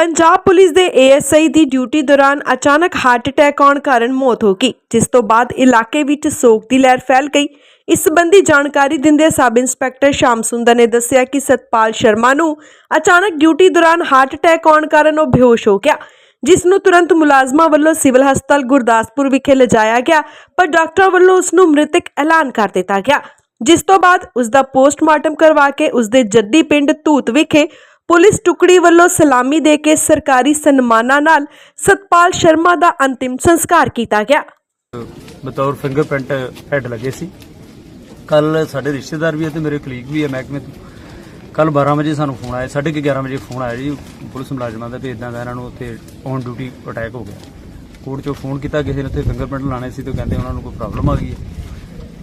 Punjab police ਦੇ ASI ਦੀ duty ਦੌਰਾਨ ਅਚਾਨਕ ਹਾਰਟ ਅਟੈਕ ਆਉਣ ਕਾਰਨ ਮੌਤ ਹੋ ਗਈ, ਜਿਸ ਤੋਂ ਬਾਅਦ ਇਲਾਕੇ ਵਿੱਚ ਸੋਗ ਦੀ ਲਹਿਰ ਫੈਲ ਗਈ। ਇਸ ਸੰਬੰਧੀ ਜਾਣਕਾਰੀ ਦਿੰਦੇ ਸਬ ਇੰਸਪੈਕਟਰ ਸ਼ਾਮ ਸੁੰਦਰ ਨੇ ਦੱਸਿਆ ਕਿ ਸਤਪਾਲ ਸ਼ਰਮਾ ਨੂੰ ਅਚਾਨਕ ਡਿਊਟੀ ਦੌਰਾਨ ਹਾਰਟ ਅਟੈਕ ਆਉਣ ਕਾਰਨ ਉਹ ਬੇਹੋਸ਼ ਹੋ ਗਿਆ, ਜਿਸ ਨੂੰ ਤੁਰੰਤ ਮੁਲਾਜ਼ਮਾਂ ਵੱਲੋਂ ਸਿਵਲ ਹਸਪਤਾਲ ਗੁਰਦਾਸਪੁਰ ਵਿਖੇ ਲਿਜਾਇਆ ਗਿਆ, ਪਰ ਡਾਕਟਰਾਂ ਵੱਲੋਂ ਉਸ ਨੂੰ ਮ੍ਰਿਤਕ ਐਲਾਨ ਕਰ ਦਿੱਤਾ ਗਿਆ। ਜਿਸ ਤੋਂ ਬਾਅਦ ਉਸ ਦਾ ਪੋਸਟਮਾਰਟਮ ਕਰਵਾ ਕੇ ਉਸ ਦੇ ਜੱਦੀ ਪਿੰਡ ਧੂਤ ਵਿਖੇ ਪੁਲਿਸ ਟੁਕੜੀ ਵੱਲੋਂ ਸਲਾਮੀ ਦੇ ਕੇ ਸਰਕਾਰੀ ਸਨਮਾਨਾਂ ਨਾਲ ਸਤਪਾਲ ਸ਼ਰਮਾ ਦਾ ਅੰਤਿਮ ਸੰਸਕਾਰ ਕੀਤਾ ਗਿਆ। ਬਤੌਰ ਫਿੰਗਰਪ੍ਰਿੰਟ ਹੈਡ ਲੱਗੇ ਸੀ। ਕੱਲ ਸਾਡੇ ਰਿਸ਼ਤੇਦਾਰ ਵੀ ਹੈ ਤੇ ਮੇਰੇ ਕਲੀਗ ਵੀ ਹੈ ਮਹਿਕਮੇ ਤੋਂ। ਕੱਲ 12 ਵਜੇ ਸਾਨੂੰ ਫੋਨ ਆਇਆ 11:30 ਵਜੇ ਫੋਨ ਆਇਆ ਜੀ, ਪੁਲਿਸ ਮੁਲਾਜ਼ਮਾਂ ਦਾ ਵੀ ਇਦਾਂ ਦਾ ਇਹਨਾਂ ਨੂੰ ਉੱਥੇ ਔਨ ਡਿਊਟੀ ਅਟੈਕ ਹੋ ਗਿਆ। ਕੋਰਟ ਚੋਂ ਫੋਨ ਕੀਤਾ, ਕਿਸੇ ਨੇ ਉੱਥੇ ਫਿੰਗਰਪ੍ਰਿੰਟ ਲਾਣੇ ਸੀ ਤੇ ਕਹਿੰਦੇ ਉਹਨਾਂ ਨੂੰ ਕੋਈ ਪ੍ਰੋਬਲਮ ਆ ਗਈ ਹੈ।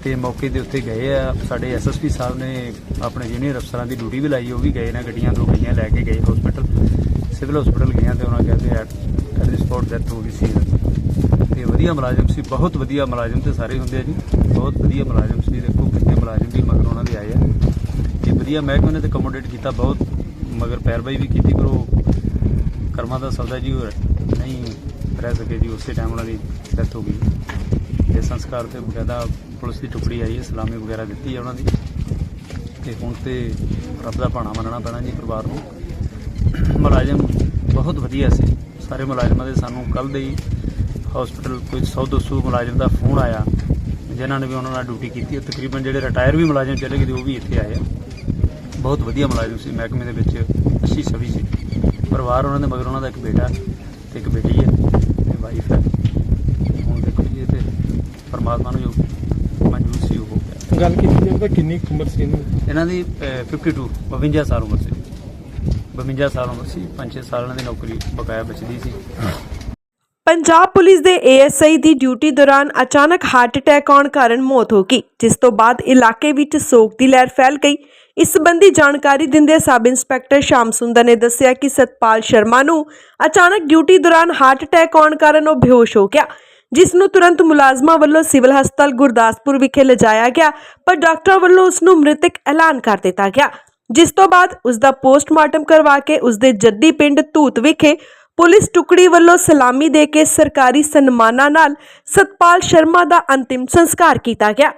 ਤੇ ਮੌਕੇ ਦੇ ਉੱਤੇ ਗਏ ਆ। ਸਾਡੇ ਐਸਐਸਪੀ ਸਾਹਿਬ ਨੇ ਆਪਣੇ ਜੂਨੀਅਰ ਅਫਸਰਾਂ ਦੀ ਡਿਊਟੀ ਵੀ ਲਾਈ, ਉਹ ਵੀ ਗਏ ਨੇ, ਗੱਡੀਆਂ ਦੋ ਗੱਡੀਆਂ ਲੈ ਕੇ ਗਏ ਹਸਪੀਟਲ ਸਿਵਲ ਹਸਪੀਟਲ ਗਏ ਤੇ ਉਹਨਾਂ ਕਹਿੰਦੇ at at the spot death ਹੋ ਗਈ ਸੀ। ਤੇ ਵਧੀਆ ਮੁਲਾਜ਼ਮ ਸੀ, ਬਹੁਤ ਵਧੀਆ ਮੁਲਾਜ਼ਮ ਤੇ ਸਾਰੇ ਹੁੰਦੇ ਆ ਜੀ। ਬਹੁਤ ਵਧੀਆ ਮੁਲਾਜ਼ਮ ਸੀ, ਦੇਖੋ ਕਿੰਨੇ ਮੁਲਾਜ਼ਮ ਵੀ ਮਗਰ ਉਹਨਾਂ ਦੇ ਆਏ ਆ। ਤੇ ਵਧੀਆ ਮਹਿਕਮੇ ਨੇ ਤੇ ਕਮੋਡੇਟ ਕੀਤਾ ਬਹੁਤ, ਮਗਰ ਪੈਰਵਾਈ ਵੀ ਕੀਤੀ, ਪਰ ਉਹ ਕਰਮਾਂ ਦਾ ਸੌਦਾ ਜੀ ਉਹ ਨਹੀਂ ਰਹਿ ਸਕੇ ਜੀ, ਉਸੇ ਟਾਈਮ ਉਹਨਾਂ ਦੀ ਡੈਥ ਹੋ ਗਈ। ਤੇ ਸੰਸਕਾਰ ਤੇ ਬਕਾਇਦਾ ਪੁਲਿਸ ਦੀ ਟੁਕੜੀ ਆਈ ਹੈ, ਸਲਾਮੀ ਵਗੈਰਾ ਦਿੱਤੀ ਹੈ ਉਹਨਾਂ ਦੀ। ਤੇ ਹੁਣ ਤੇ ਰੱਬ ਦਾ ਭਾਣਾ ਮੰਨਣਾ ਪੈਣਾ ਜੀ ਪਰਿਵਾਰ ਨੂੰ। ਮੁਲਾਜ਼ਮ ਬਹੁਤ ਵਧੀਆ ਸੀ। ਸਾਰੇ ਮੁਲਾਜ਼ਮਾਂ ਦੇ ਸਾਨੂੰ ਕੱਲ ਦੇ ਹੀ ਹਸਪੀਟਲ ਕੋਈ 100 200 ਮੁਲਾਜ਼ਮ ਦਾ ਫੋਨ ਆਇਆ, ਜਿਨ੍ਹਾਂ ਨੇ ਵੀ ਉਹਨਾਂ ਨਾਲ ਡਿਊਟੀ ਕੀਤੀ ਤਕਰੀਬਨ ਜਿਹੜੇ ਰਿਟਾਇਰ ਵੀ ਮੁਲਾਜ਼ਮ ਚਲੇ ਗਏ ਤੇ ਉਹ ਵੀ ਇੱਥੇ ਆਏ ਆ। ਬਹੁਤ ਵਧੀਆ ਮੁਲਾਜ਼ਮ ਸੀ, ਮਹਿਕਮੇ ਦੇ ਵਿੱਚ ਅੱਛੀ ਛਵੀ ਸੀ। ਪਰਿਵਾਰ ਉਹਨਾਂ ਦੇ ਮਗਰ ਉਹਨਾਂ ਦਾ ਇੱਕ ਬੇਟਾ ਤੇ ਇੱਕ ਬੇਟੀ ਹੈ, ਤੇ ਵਾਈਫ ਹੈ। ਹੁਣ ਦੇਖੋ ਜੀ ਇਹ ਤੇ ਪਰਮਾਤਮਾ ਨੂੰ ਜੋ ਮਨਜ਼ੂਰ ਸੀ ਉਹ ਹੋ ਗਿਆ ਗੱਲ ਕੀਤੀ ਜਾਵੇ ਤਾਂ ਕਿੰਨੀ ਕੁ ਉਮਰ ਸੀ ਇਹਨੂੰ? ਇਹਨਾਂ ਦੀ ਅਹ, 52 52 ਸਾਲ ਉਮਰ ਸੀ। 52 ਸਾਲ ਉਮਰ ਸੀ 5-6 ਸਾਲ ਇਹਨਾਂ ਦੀ ਨੌਕਰੀ ਬਕਾਇਆ ਬਚਦੀ ਸੀ। ਪੰਜਾਬ ਪੁਲਿਸ ਦੇ ਏਐਸਆਈ ਦੀ ਡਿਊਟੀ ਦੌਰਾਨ ਅਚਾਨਕ ਹਾਰਟ ਅਟੈਕ ਆਉਣ ਕਾਰਨ ਮੌਤ ਹੋ ਗਈ ਜਿਸ ਤੋਂ ਬਾਅਦ ਇਲਾਕੇ ਵਿੱਚ ਸੋਗ ਦੀ ਲਹਿਰ ਫੈਲ ਗਈ। ਇਸ ਸੰਬੰਧੀ ਜਾਣਕਾਰੀ ਦਿੰਦੇ ਸਬ ਇੰਸਪੈਕਟਰ ਸ਼ਾਮ ਸੁੰਦਰ ਨੇ ਦੱਸਿਆ ਕਿ ਸਤਪਾਲ ਸ਼ਰਮਾ ਨੂੰ ਅਚਾਨਕ ਡਿਊਟੀ ਦੌਰਾਨ ਹਾਰਟ ਅਟੈਕ ਆਉਣ ਕਾਰਨ ਉਹ ਬੇਹੋਸ਼ ਹੋ ਗਿਆ। ਜਿਸ ਨੂੰ ਤੁਰੰਤ ਮੁਲਾਜ਼ਮਾਂ ਵੱਲੋਂ ਸਿਵਲ ਹਸਪਤਾਲ ਗੁਰਦਾਸਪੁਰ ਵਿਖੇ ਲਿਜਾਇਆ ਗਿਆ, ਪਰ ਡਾਕਟਰਾਂ ਵੱਲੋਂ ਉਸ ਨੂੰ ਮ੍ਰਿਤਕ ਐਲਾਨ ਕਰ ਦਿੱਤਾ ਗਿਆ। ਜਿਸ ਤੋਂ ਬਾਅਦ ਉਸ ਦਾ ਪੋਸਟਮਾਰਟਮ ਕਰਵਾ ਕੇ ਉਸ ਦੇ ਜੱਦੀ ਪਿੰਡ ਧੂਤ ਵਿਖੇ ਪੁਲਿਸ ਟੁਕੜੀ ਵੱਲੋਂ ਸਲਾਮੀ ਦੇ ਕੇ ਸਰਕਾਰੀ ਸਨਮਾਨਾਂ ਨਾਲ ਸਤਪਾਲ ਸ਼ਰਮਾ ਦਾ ਅੰਤਿਮ ਸੰਸਕਾਰ ਕੀਤਾ ਗਿਆ।